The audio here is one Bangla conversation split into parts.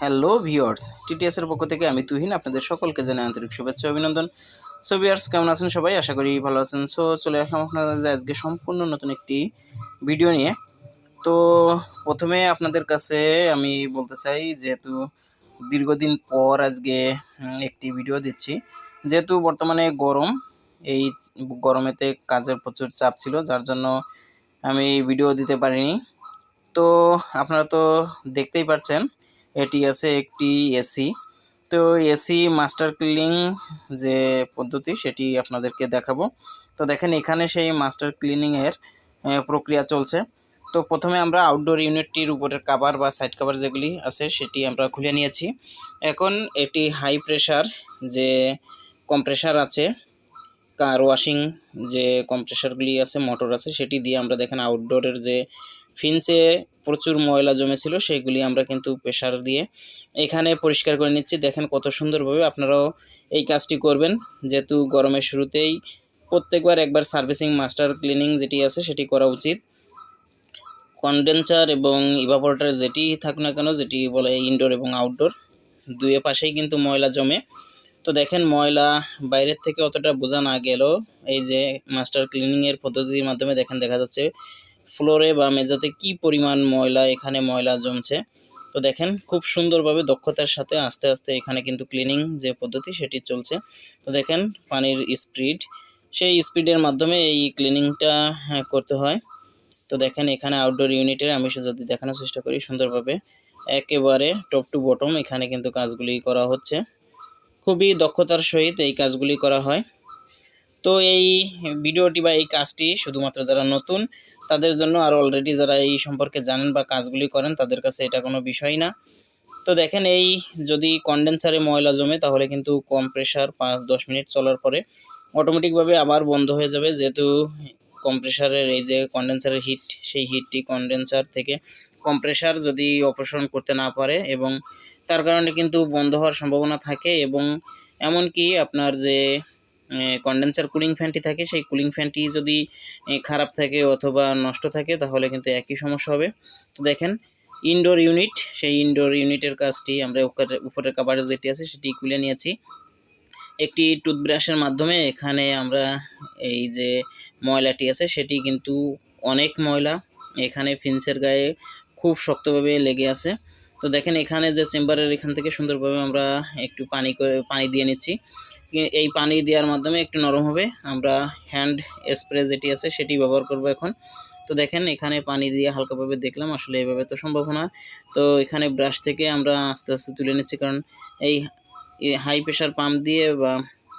হ্যালো ভিওর্স টিটিএস এর পক্ষ থেকে আমি তুহিন, আপনাদের সকলকে জানাই আন্তরিক শুভেচ্ছা অভিনন্দন। সো ভিউয়ার্স কেমন আছেন সবাই? আশা করি ভালো আছেন। সো চলে আসলাম আপনাদের আজকে সম্পূর্ণ নতুন একটি ভিডিও নিয়ে। তো, প্রথমে আপনাদের কাছে আমি বলতে চাই, যেহেতু দীর্ঘদিন পর আজকে একটি ভিডিও দিচ্ছি। যেহেতু বর্তমানে গরম, এই গরমেতে কাজের প্রচুর চাপ ছিল, যার জন্য আমি ভিডিও দিতে পারিনি। তো আপনারা তো দেখতেই পাচ্ছেন এটি আছে একটি এসি তো এসি মাস্টার ক্লিনিং যে পদ্ধতি, সেটি আপনাদেরকে দেখাবো। তো দেখেন, এখানে সেই মাস্টার ক্লিনিংয়ের প্রক্রিয়া চলছে। তো প্রথমে আমরা আউটডোর ইউনিটটির উপরের কাভার বা সাইড কাভার যেগুলি আছে সেটি আমরা খুলে নিয়েছি। এখন এটি হাই প্রেশার যে কম্প্রেসার আছে কার ওয়াশিং যে কম্প্রেসারগুলি আছে মোটর আছে, সেটি দিয়ে আমরা দেখেন আউটডোরের যে ফিন্সে প্রচুর ময়লা জমেছিল, সেগুলি আমরা কিন্তু প্রেশার দিয়ে এখানে পরিষ্কার করে নিচ্ছি। দেখেন কত সুন্দরভাবে আপনারাও এই কাজটি করবেন। যেহেতু গরমের শুরুতেই প্রত্যেকবার একবার সার্ভিসিং মাস্টার ক্লিনিং যেটি আছে সেটি করা উচিত। কনডেন্সার এবং ইভাপোরেটর যেটি থাকুক না কেন যেটি বলে ইনডোর এবং আউটডোর দুয়ে পাশেই কিন্তু ময়লা জমে। তো দেখেন ময়লা বাইরের থেকে অতটা বোঝা না গেলেও এই যে মাস্টার ক্লিনিংয়ের পদ্ধতির মাধ্যমে দেখেন দেখা যাচ্ছে ফ্লোরে বা মেঝেতে কি পরিমাণ ময়লা এখানে ময়লা জমছে। তো দেখেন খুব সুন্দরভাবে দক্ষতার সাথে আস্তে আস্তে এখানে কিন্তু ক্লিনিং যে পদ্ধতি সেটি চলছে। তো দেখেন পানির স্পিড সেই স্পিডের মাধ্যমে এই ক্লিনিংটা হ্যাঁ, করতে হয়। তো দেখেন এখানে আউটডোর ইউনিটের আমি যদি দেখানোর চেষ্টা করি সুন্দরভাবে। একেবারে টপ টু বটম এখানে কিন্তু কাজগুলি করা হচ্ছে। খুবই দক্ষতার সহিত এই কাজগুলি করা হয়। তো এই ভিডিওটি বা এই কাজটি শুধুমাত্র যারা নতুন, তাদের জন্য আর অলরেডি যারা এই সম্পর্কে জানেন বা কাজগুলি করেন, তাদের কাছে এটা কোনো বিষয় না। তো দেখেন এই যদি কন্ডেন্সারে ময়লা জমে, তাহলে কিন্তু কম প্রেশার পাঁচ দশ মিনিট চলার পরে অটোমেটিকভাবে আবার বন্ধ হয়ে যাবে। যেহেতু কম্প্রেসারের এই যে কন্ডেন্সারের হিট সেই হিটটি কন্ডেন্সার থেকে কম্প্রেসার যদি অপসারণ করতে না পারে এবং তার কারণে কিন্তু বন্ধ হওয়ার সম্ভাবনা থাকে এবং এমনকি আপনার যে কন্ডেন্সার কুলিং ফ্যানটি থাকে, সেই কুলিং ফ্যানটি যদি খারাপ থাকে অথবা নষ্ট থাকে, তাহলে কিন্তু একই সমস্যা হবে। তো দেখেন ইনডোর ইউনিট সেই ইনডোর ইউনিটের কাজটি আমরা উপরে- উপরের কাভারে যেটি আছে, সেটি খুলে নিয়েছি। একটি টুথব্রাশের মাধ্যমে এখানে আমরা এই যে ময়লাটি আছে, সেটি কিন্তু অনেক ময়লা। এখানে ফিন্সের গায়ে খুব শক্তভাবে লেগে আছে। তো দেখেন, এখানে যে চেম্বারের এখান থেকে সুন্দরভাবে আমরা একটু পানি করে, পানি দিয়ে নিচ্ছি। এই পানি দেওয়ার মাধ্যমে একটু নরম হবে। আমরা হ্যান্ড স্প্রে যেটি আছে, সেটি ব্যবহার করব এখন। তো দেখেন, এখানে পানি দিয়ে হালকাভাবে দেখলাম, আসলে এভাবে তো সম্ভব না। তো এখানে ব্রাশ থেকে আমরা আস্তে আস্তে তুলে নিচ্ছি, কারণ এই হাই প্রেশার পাম্প দিয়ে বা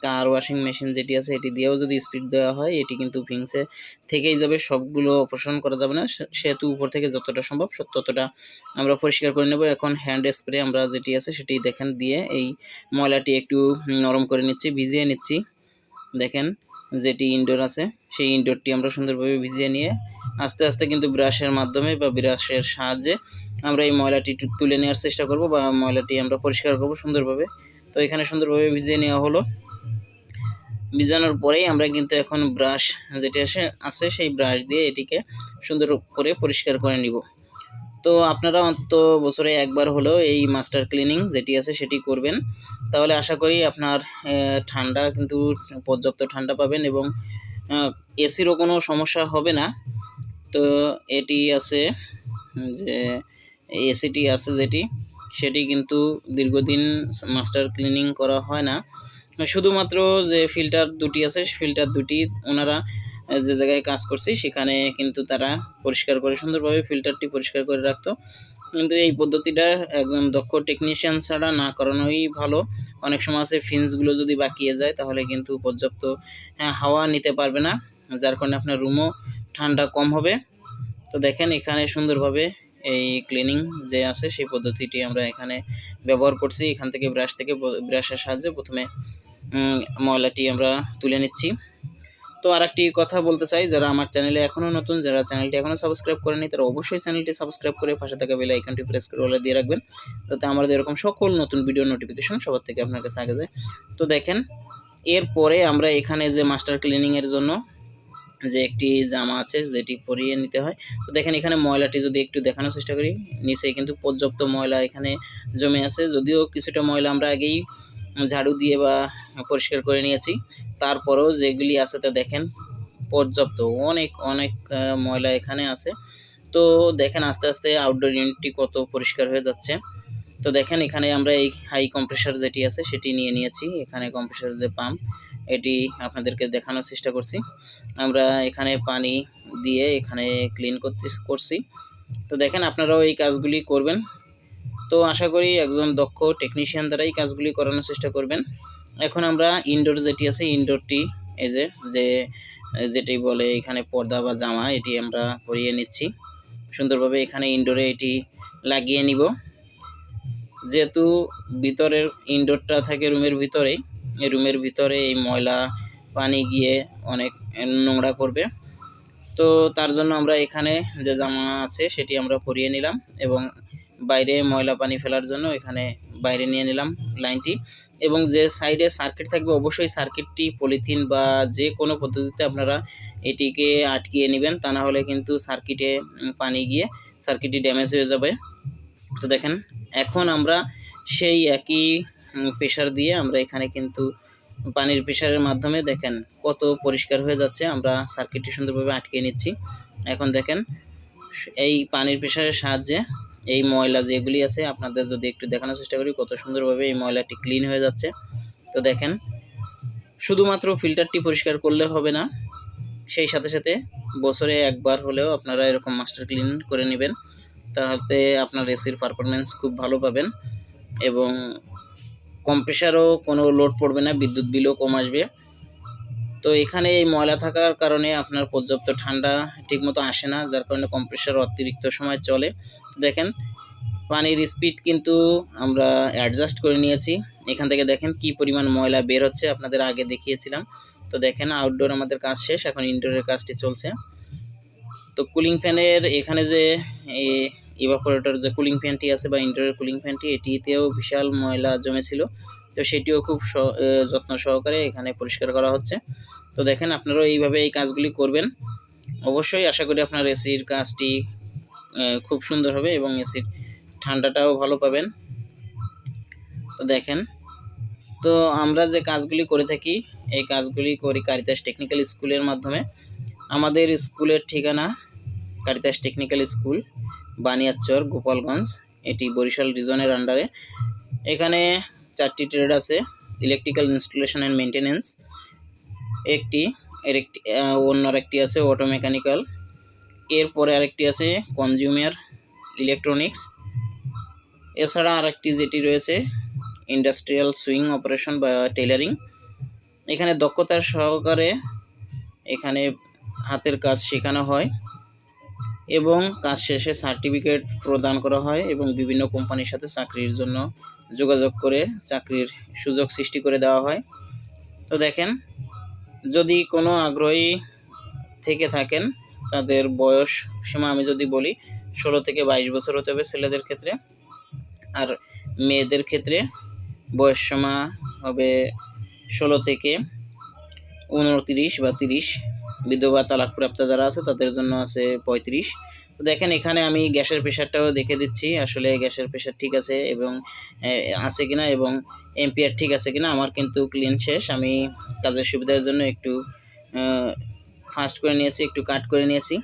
কার ওয়াশিং মেশিন যেটি আছে, এটি দিয়েও যদি স্পিড দেওয়া হয়, এটি কিন্তু ভিংসে থেকেই যাবে, সবগুলো অপসারণ করা যাবে না। সেহেতু উপর থেকে যতটা সম্ভব ততটা আমরা পরিষ্কার করে নেব। এখন হ্যান্ড স্প্রে আমরা যেটি আছে, সেটি দেখেন দিয়ে এই ময়লাটি একটু নরম করে নিচ্ছি, ভিজিয়ে নিচ্ছি। দেখেন যেটি ইনডোর আছে, সেই ইনডোরটি আমরা সুন্দরভাবে ভিজিয়ে নিয়ে আস্তে আস্তে কিন্তু ব্রাশের মাধ্যমে বা ব্রাশের সাহায্যে আমরা এই ময়লাটি তুলে নেওয়ার চেষ্টা করব বা ময়লাটি আমরা পরিষ্কার করব সুন্দরভাবে। তো এখানে সুন্দরভাবে ভিজিয়ে নেওয়া হলো। ভিজানোর পরেই আমরা কিন্তু এখন ব্রাশ যেটি আসে, আছে সেই ব্রাশ দিয়ে এটিকে সুন্দর করে পরিষ্কার করে নিব। তো আপনারা অন্তত বছরে একবার হলেও এই মাস্টার ক্লিনিং যেটি আছে সেটি করবেন। তাহলে আশা করি আপনার ঠান্ডা কিন্তু পর্যাপ্ত ঠান্ডা পাবেন এবং এসিরও কোনো সমস্যা হবে না। তো এটি আছে, যে, এসিটি আছে যেটি, সেটি কিন্তু দীর্ঘদিন মাস্টার ক্লিনিং করা হয় না। শুধুমাত্র যে ফিল্টার দুটি আছে ফিল্টার দুটি ওনারা যে জায়গায় কাজ করছে, সেখানে কিন্তু তারা পরিষ্কার করে, সুন্দরভাবে ফিল্টারটি পরিষ্কার করে রাখতো। কিন্তু এই পদ্ধতিটা একদম দক্ষ টেকনিশিয়ান ছাড়া না করানোই ভালো। অনেক সময় আছে ফিন্সগুলো যদি বাকিয়ে যায়, তাহলে কিন্তু পর্যাপ্ত হাওয়া নিতে পারবে না। যার কারণে আপনার রুমও ঠান্ডা কম হবে। তো দেখেন, এখানে সুন্দরভাবে এই ক্লিনিং যে আছে, সেই পদ্ধতিটি আমরা এখানে ব্যবহার করছি। এখান থেকে ব্রাশ থেকে ব্রাশের সাহায্যে প্রথমে ময়লাটি আমরা তুলে নিচ্ছি। তো তো আরেকটি কথা বলতে চাই, যারা আমার চ্যানেলে এখনও নতুন, যারা চ্যানেলটি এখনও সাবস্ক্রাইব করেনি তারা অবশ্যই চ্যানেলটি সাবস্ক্রাইব করে পাশে থাকা বেল আইকনটি প্রেস করে ওলা দিয়ে রাখবেন, যাতে আমাদের এরকম সকল নতুন ভিডিও নোটিফিকেশন সবার থেকে আপনার কাছে আগে যায়। তো দেখেন, এরপরে আমরা এখানে যে মাস্টার ক্লিনিংয়ের জন্য যে একটি জামা আছে, যেটি পরিয়ে নিতে হয়, তো দেখেন এখানে ময়লাটি যদি একটু দেখানোর চেষ্টা করি নিচে কিন্তু পর্যাপ্ত ময়লা এখানে জমে আছে, যদিও কিছুটা ময়লা আমরা আগেই ঝাড়ু দিয়ে বা পরিষ্কার করে নিয়েছি। তারপরেও যেগুলি আছে তা দেখেন, পর্যাপ্ত। অনেক অনেক ময়লা এখানে আছে। তো দেখেন আস্তে আস্তে আউটডোর ইউনিটটি কত পরিষ্কার হয়ে যাচ্ছে। তো দেখেন এখানে আমরা এই হাই কম্প্রেসার যেটি আছে, সেটি নিয়ে নিয়েছি। এখানে কম্প্রেসার যে পাম্প এটি আপনাদেরকে দেখানোর চেষ্টা করছি। আমরা এখানে পানি দিয়ে এখানে ক্লিন করতে, করছি। তো দেখেন আপনারাও এই কাজগুলি করবেন। তো আশা করি একজন দক্ষ টেকনিশিয়ান দ্বারাই কাজগুলি করানোর চেষ্টা করবেন। এখন আমরা ইনডোর যেটি আছে ইনডোরটি এই যে যে, যেটি বলে এখানে পর্দা বা জামা, এটি আমরা পরিয়ে নিচ্ছি। সুন্দরভাবে এখানে ইনডোরে এটি লাগিয়ে নিব। যেহেতু ভিতরের ইনডোরটা থাকে রুমের ভিতরে রুমের ভিতরে এই ময়লা, পানি গিয়ে অনেক নোংরা করবে। তো তার জন্য আমরা এখানে যে জামা আছে, সেটি আমরা পরিয়ে নিলাম এবং বাইরে ময়লা পানি ফেলার জন্য এখানে বাইরে নিয়ে নিলাম লাইনটি। এবং যে সাইডে সার্কিট থাকবে, অবশ্যই সার্কিটটি পলিথিন বা যে কোনো পদ্ধতিতে আপনারা এটিকে আটকিয়ে নেবেন, তা না হলে কিন্তু সার্কিটে পানি গিয়ে সার্কিটটি ড্যামেজ হয়ে যাবে। তো দেখেন, এখন আমরা সেই একই প্রেশার দিয়ে আমরা এখানে কিন্তু পানির প্রেশারের মাধ্যমে দেখেন কত পরিষ্কার হয়ে যাচ্ছে। আমরা সার্কিটটি সুন্দরভাবে আটকে নিচ্ছি। এখন দেখেন, এই পানির প্রেশারের সাহায্যে এই ময়লা যেগুলি আছে, আপনাদের যদি একটু দেখানোর চেষ্টা করি, কত সুন্দরভাবে এই ময়লাটি ক্লিন হয়ে যাচ্ছে। তো দেখেন, শুধুমাত্র ফিল্টারটি পরিষ্কার করলে হবে না, সেই সাথে সাথে বছরে একবার হলেও আপনারা এরকম মাস্টার ক্লিন করে নেবেন তাহলে আপনার এসির পারফরমেন্স খুব ভালো পাবেন এবং কম্প্রেসারও কোনো লোড পড়বে না, বিদ্যুৎ বিলও কম আসবে। তো এখানে এই ময়লা থাকার কারণে আপনার পর্যাপ্ত ঠান্ডা ঠিকমতো আসে না, যার কারণে কম্প্রেসার অতিরিক্ত সময় চলে। দেখেন, পানির স্পিড কিন্তু আমরা অ্যাডজাস্ট করে নিয়েছি। এখান থেকে দেখেন কি পরিমাণ ময়লা বের হচ্ছে, আপনাদের আগে দেখিয়েছিলাম। তো দেখেন আউটডোর আমাদের কাজ শেষ, এখন ইনডোরের কাজটি চলছে। তো কুলিং ফ্যানের এখানে যে ইভাপোরেটর যে কুলিং ফ্যানটি আছে বা ইনডোরের কুলিং ফ্যানটি এটিতেও বিশাল ময়লা জমেছিল। তো সেটিও খুব যত্ন সহকারে এখানে পরিষ্কার করা হচ্ছে। তো দেখেন, আপনারাও এইভাবে এই কাজগুলি করবেন। অবশ্যই আশা করি আপনার এসির কাজটি খুব সুন্দর হবে এবং এসির ঠান্ডাটাও ভালো পাবেন। তো দেখেন তো আমরা যে কাজগুলি করে থাকি এই কাজগুলি করি কারিতাস টেকনিক্যাল স্কুলের মাধ্যমে। আমাদের স্কুলের ঠিকানা Caritas technical school Baniachar Gopalganj এটি বরিশাল রিজনের আন্ডারে এখানে চারটি ট্রেড আছে ইলেকট্রিক্যাল ইনস্টলেশন অ্যান্ড মেনটেনেন্স একটি এর একটি আহ, অন্য আরেকটি আছে অটো মেকানিক্যাল এরপরে আরেকটি আছে কনজিউমার ইলেকট্রনিক্স। এছাড়া আরেকটি যেটি রয়েছে, ইন্ডাস্ট্রিয়াল সুইং অপারেশন বা টেলারিং এখানে দক্ষতার সহকারে এখানে হাতের কাজ শেখানো হয় এবং কাজ শেষে সার্টিফিকেট প্রদান করা হয় এবং বিভিন্ন কোম্পানির সাথে চাকরির জন্য যোগাযোগ করে চাকরির সুযোগ সৃষ্টি করে দেওয়া হয়। তো দেখেন, যদি কোনো আগ্রহী থেকে থাকেন তাদের বয়স সীমা আমি যদি বলি, ষোলো থেকে বাইশ বছর হতে হবে ছেলেদের ক্ষেত্রে। আর মেয়েদের ক্ষেত্রে বয়স সীমা হবে ষোলো থেকে উনত্রিশ বা তিরিশ। বিধবা তালাকপ্রাপ্ত যারা আছে, তাদের জন্য আছে পঁয়ত্রিশ। তো দেখেন, এখানে আমি গ্যাসের প্রেশারটাও দেখে দিচ্ছি, আসলে গ্যাসের প্রেশার ঠিক আছে এবং আছে কিনা এবং এমপিআর ঠিক আছে কিনা, আমার কিন্তু ক্লিন শেষ। আমি কাজের সুবিধার জন্য একটু ফাস্ট করে নিয়েছি, একটু কাট করে নিয়েছি।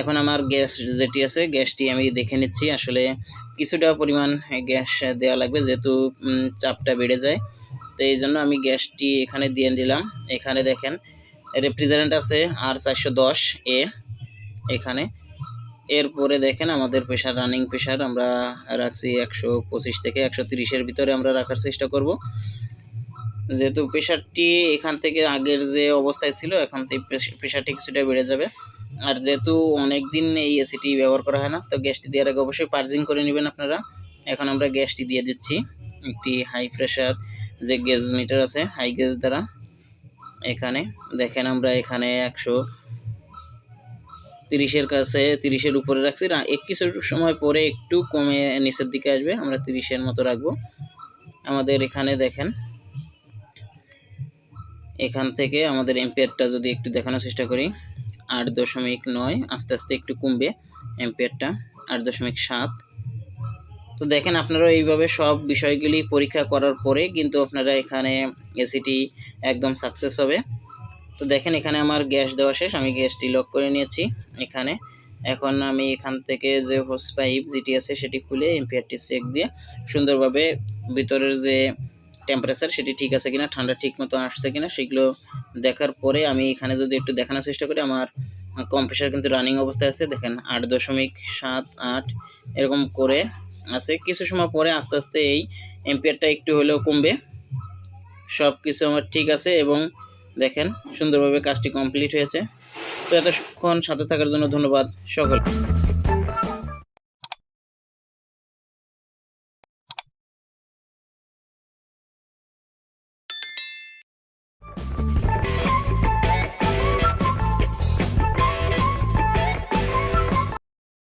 এখন আমার গ্যাস যেটি আছে, গ্যাসটি আমি দেখে নিচ্ছি। আসলে কিছুটা পরিমাণ গ্যাস দেওয়া লাগবে, যেহেতু চাপটা বেড়ে যায়। তো এই জন্য আমি গ্যাসটি এখানে দিয়ে দিলাম। এখানে দেখেন, রেফ্রিজারেন্ট আছে আর চারশো দশ এ, এখানে। এরপরে দেখেন, আমাদের প্রেশার, রানিং প্রেশার আমরা রাখছি একশো পঁচিশ থেকে একশো তিরিশের ভিতরে আমরা রাখার চেষ্টা করব। যেহেতু প্রেশারটি এখান থেকে আগের যে অবস্থায় ছিল, এখন থেকে প্রেশারটি কিছুটা বেড়ে যাবে। আর যেহেতু অনেক দিন এই এসিটি ব্যবহার করা হয় না, তো গ্যাসটি দেওয়ার আগে অবশ্যই পার্জিং করে নেবেন আপনারা। এখন আমরা গ্যাসটি দিয়ে দিচ্ছি একটি হাই প্রেশার যে গ্যাস মিটার আছে হাই গ্যাস দ্বারা। এখানে দেখেন আমরা এখানে একশো তিরিশের কাছে তিরিশের উপরে রাখছি। কিছু সময় পরে একটু কমে নিচের দিকে আসবে, আমরা তিরিশের মতো রাখব। আমাদের এখানে দেখেন এখান থেকে আমাদের এম্পিয়ারটা যদি একটু দেখানোর চেষ্টা করি, আট দশমিক নয়, আস্তে আস্তে একটু কমবে এম্পিয়ারটা, আট দশমিক সাত। তো দেখেন আপনারা এইভাবে সব বিষয়গুলি পরীক্ষা করার পরে কিন্তু আপনারা এখানে এসিটি একদম সাকসেস হবে। তো দেখেন এখানে আমার গ্যাস দেওয়া শেষ, আমি গ্যাসটি লক করে নিয়েছি এখানে। এখন আমি এখান থেকে যে হোস পাইপ যেটি আছে সেটি খুলে এম্পিয়ারটি চেক দিয়ে সুন্দরভাবে ভিতরের যে টেম্পারেচার সেটি ঠিক আছে কিনা, ঠান্ডা ঠিক মতো আসছে কিনা, সেগুলো দেখার পরে আমি এখানে যদি একটু দেখানোর চেষ্টা করি, আমার কম্প্রেসার কিন্তু রানিং অবস্থায় আছে, দেখেন আট দশমিক সাত আট, এরকম করে আছে। কিছু সময় পরে আস্তে আস্তে এই এম্পিয়ারটা একটু হলেও কমবে। সব কিছু আমার ঠিক আছে এবং দেখেন সুন্দরভাবে কাজটি কমপ্লিট হয়েছে। তো এতক্ষণ সাথে থাকার জন্য ধন্যবাদ সকল